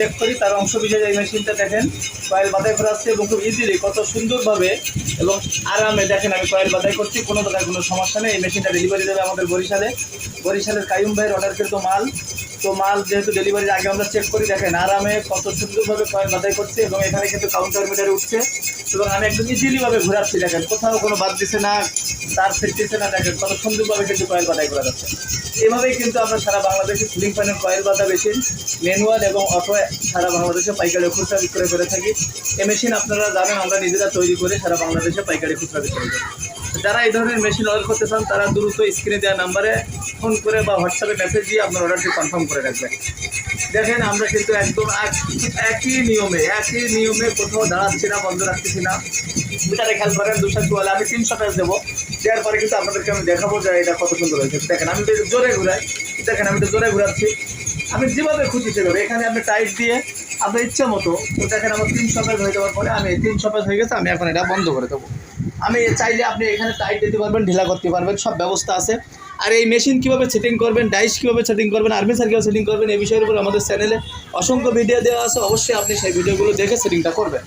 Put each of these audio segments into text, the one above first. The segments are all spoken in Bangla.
চেক করি, তার অংশ বিশেষ এই মেশিনটা দেখেন। কয়েল বাদাই করা আসছে এবং খুব ইজিলি কত সুন্দরভাবে এবং আরামে দেখেন আমি কয়েল বাদাই করছি, কোনো প্রকার কোনো সমস্যা নেই। এই মেশিনটা ডেলিভারি দেবে আমাদের বরিশালে। বরিশালের কায়ুম ভাইয়ের অর্ডার কিন্তু মাল। তো মাল যেহেতু ডেলিভারির আগে আমরা চেক করি, দেখেন আরামে কত সুন্দরভাবে কয়েল বাদাই করছে এবং এখানে কিন্তু কাউন্টার মিটারে উঠছে। এবং আমি একদম ইজিলিভাবে ঘোরাচ্ছি, দেখেন। কোথাও কোনো বাদ দিছে না, তার ফিরতেছে না দেখেন কত সুন্দরভাবে কিন্তু কয়েল বাদাই করা যাচ্ছে। এভাবেই কিন্তু আমরা সারা বাংলাদেশে সিলিং ফ্যানের কয়েল বাদা মেশিন ম্যানুয়াল এবং অটো সারা বাংলাদেশে পাইকারি খুচরা বিক্রয় করে থাকি। এ মেশিন আপনারা জানেন, আমরা নিজেরা তৈরি করে সারা বাংলাদেশে পাইকারি খুচরা বিক্রয় করি। যারা এই ধরনের মেশিন অর্ডার করতে চান, তারা দ্রুত স্ক্রিনে দেওয়া নাম্বারে ফোন করে বা হোয়াটসঅ্যাপে মেসেজ দিয়ে আপনার অর্ডারটি কনফার্ম করে রাখবেন। দেখেন, আমরা কিন্তু একদম এক- একই নিয়মে একই নিয়মে কোথাও দাঁড়াচ্ছি না, বন্ধ রাখতেছি না। মিটারে খেয়াল করেন দুশো চুয়ালে, আমি তিনশো পেজ দেবো। দেওয়ার পরে কিন্তু আপনাদেরকে আমি দেখাবো যে এটা কত সুন্দর হয়েছে। দেখেন, আমি তো জোরে ঘুরাই। দেখেন, আমি তো জোরে ঘুরাচ্ছি। আমি যেভাবে খুশি সেভাবে। এখানে আপনি টাইট দিয়ে আপনার ইচ্ছা মতো, দেখেন, আমার তিনশো পেজ হয়ে যাওয়ার পরে আমি তিনশো পেজ হয়ে গেছে, আমি এখন এটা বন্ধ করে দেবো। আমি চাইলে আপনি এখানে টাইট দিতে পারবেন, ঢিলা করতে পারবেন, সব ব্যবস্থা আছে। আর এই মেশিন কীভাবে সেটিং করবেন ডাইস কীভাবে সেটিং করবেন আর্মিসার কীভাবে সেটিং করবেন, এই বিষয়ের উপর আমাদের চ্যানেলে অসংখ্য ভিডিও দেওয়া আছে, অবশ্যই আপনি সেই ভিডিওগুলো দেখে সেটিংটা করবেন।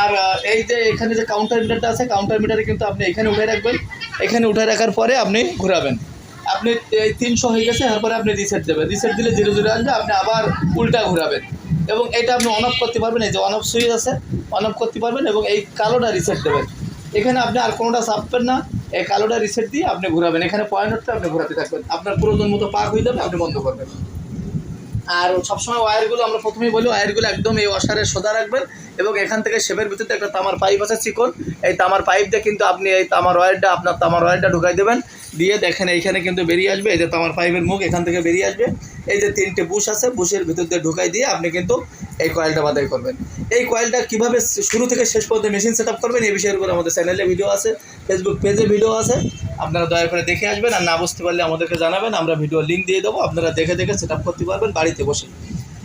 আর এই যে এখানে যে কাউন্টার মিটারটা আছে কাউন্টার মিটারে কিন্তু আপনি এখানে উঠে রাখবেন। এখানে উঠে রাখার পরে আপনি ঘোরাবেন। আপনি এই তিনশো হয়ে গেছে, তারপরে আপনি রিসেট দেবেন। রিসেট দিলে জিরো জিরো আসবে, আপনি আবার উল্টা ঘোরাবেন। এবং এটা আপনি অন অফ করতে পারবেন, এই যে অন অফ সুইচ আছে অন অফ করতে পারবেন এবং এই কালোটা রিসেট দেবেন। এখানে আপনি আর কোনোটা চাপবেন না এই কালোটা রিসেট দিয়ে আপনি ঘোরাবেন। এখানে পয়েন্টটা আপনি ঘোরাতে থাকবেন। আপনার প্রয়োজন মতো পাক হয়ে যাবে, আপনি বন্ধ করবেন। আর সবসময় ওয়্যারগুলো আমরা প্রথমেই বলি ওয়্যারগুলো একদম এই ওয়াশারে সোজা রাখবেন এবং এখান থেকে শেপের ভিতরে একটা তামার পাইপ আছে, চিকন। এই তামার পাইপ দিয়ে কিন্তু আপনি এই তামার ওয়্যারটা আপনার তামার ওয়্যারটা ঢুকাই দেবেন। দিয়ে দেখেন এইখানে কিন্তু বেরিয়ে আসবে, এই যে তামার পাইপের মুখ এখান থেকে বেরিয়ে আসবে। এই যে তিনটে বুশ আছে বুশের ভিতর দিয়ে ঢুকাই দিয়ে আপনি কিন্তু এই কয়েলটা বাদাই করবেন। এই কয়েলটা কীভাবে শুরু থেকে শেষ পর্যন্ত মেশিন সেট করবেন, এই বিষয়ের উপর আমাদের চ্যানেলে ভিডিও আছে ফেসবুক পেজে ভিডিও আছে। আপনারা দয়া করে দেখে আসবেন আর না বুঝতে পারলে আমাদেরকে জানাবেন, আমরা ভিডিও লিঙ্ক দিয়ে দেবো, আপনারা দেখে দেখে সেট করতে পারবেন বাড়িতে বসে।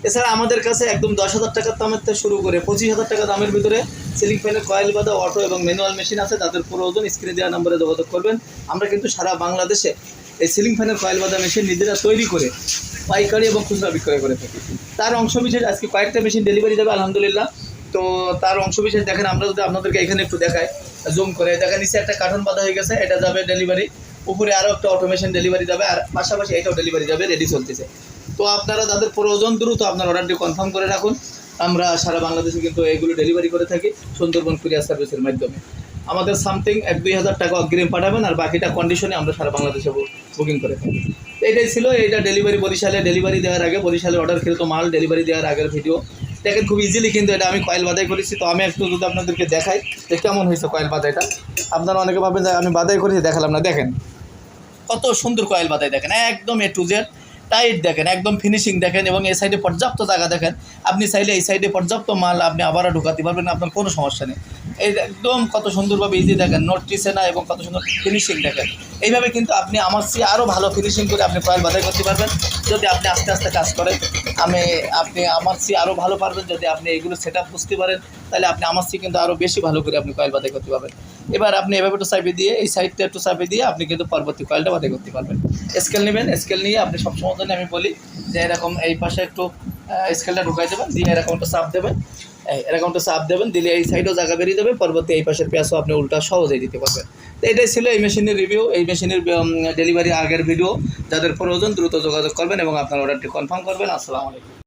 এছাড়া আমাদের কাছে একদম দশ হাজার টাকার দামের থেকে শুরু করে পঁচিশ হাজার টাকা দামের ভিতরে সিলিং ফ্যানের কয়েল বাদা অটো এবং ম্যানুয়াল মেশিন আছে, তাদের প্রয়োজন স্ক্রিনে দেওয়া নম্বরে যোগাযোগ করবেন। আমরা কিন্তু সারা বাংলাদেশে এই সিলিং ফ্যানের কয়েল বাদা মেশিন নিজেরা তৈরি করে পাইকারি এবং খুচরা বিক্রয় করে থাকি। তার অংশ বিশেষ আজকে কয়েকটা মেশিন ডেলিভারি যাবে আলহামদুলিল্লাহ। তো তার অংশ বিশেষ দেখেন, আমরা যদি আপনাদেরকে এখানে একটু দেখাই জুম করে। দেখেন, নিচে একটা কার্টন বাঁধা হয়ে গেছে, এটা যাবে ডেলিভারি উপরে আরও একটা অটোমেশন ডেলিভারি যাবে, আর পাশাপাশি এটাও ডেলিভারি যাবে রেডি চলতেছে। তো আপনারা তাদের প্রয়োজন, দ্রুত আপনার অর্ডারটি কনফার্ম করে রাখুন। আমরা সারা বাংলাদেশে কিন্তু এগুলো ডেলিভারি করে থাকি, সুন্দরবন কুরিয়ার সার্ভিসের মাধ্যমে। আমাদের সামথিং এক, দুই হাজার টাকা অগ্রিম পাঠাবেন আর বাকিটা কন্ডিশনে আমরা সারা বাংলাদেশে বুকিং করে থাকি। এটাই ছিল, এইটা ডেলিভারি বরিশালে ডেলিভারি দেওয়ার আগে, বরিশালে অর্ডার খেলতো মাল ডেলিভারি দেওয়ার আগের ভিডিও দেখেন খুব ইজিলি কিন্তু এটা আমি কয়েল বাদাই করেছি, তো আমি একটু যদি আপনাদেরকে দেখাই, যে কেমন হয়েছে কয়েল বাদাইটা। আপনারা অনেকে ভাবেন যে আমি বাদাই করেছি, দেখালাম না। দেখেন, কত সুন্দর কয়েল বাদাই দেখেন, একদম এ টু জেড টাইট দেখেন, একদম ফিনিশিং দেখেন, এবং এই সাইডে পর্যাপ্ত জায়গা দেখেন। আপনি চাইলে এই সাইডে পর্যাপ্ত মাল আপনি আবারও ঢুকাতে পারবেন, আপনার কোনো সমস্যা নেই। এই একদম কত সুন্দরভাবে ইজি দেখেন নোটিসে না এবং কত সুন্দর ফিনিশিং দেখেন। এইভাবে কিন্তু আপনি আমার চেয়ে আরও ভালো ফিনিশিং করে আপনি কয়েল বাদাই করতে পারবেন। যদি আপনি আস্তে আস্তে কাজ করেন, আমি, আপনি আমার চেয়ে আরও ভালো পারবেন। যদি আপনি এগুলো সেট আপ বুঝতে পারেন, তাহলে আপনি আমার চেয়ে কিন্তু আরও বেশি ভালো করে আপনি কয়েল বাদাই করতে পারবেন। এবার আপনি এভাবে একটু চাপে দিয়ে, এই সাইডটা একটু চাপে দিয়ে আপনি কিন্তু পরবর্তী কয়েলটা বাদাই করতে পারবেন। স্কেল নেবেন স্কেল নিয়ে আপনি সবসময় জন্য আমি বলি যে এরকম এই পাশে একটু স্কেলটা ঢুকাই দেবেন, দিয়ে এরকম একটা চাপ দেবেন। একটা চাপ দেবেন, দিলে এই সাইডও জায়গা বেরিয়ে যাবে, পরবর্তী এই পাশের পেঁয়াজও আপনি উল্টা সহজেই দিতে পারবেন। তো এটাই ছিল এই মেশিনের রিভিউ এই মেশিনের ডেলিভারি আগের ভিডিও যাদের প্রয়োজন দ্রুত যোগাযোগ করবেন এবং আপনার অর্ডারটি কনফার্ম করবেন। আসসালামু আলাইকুম।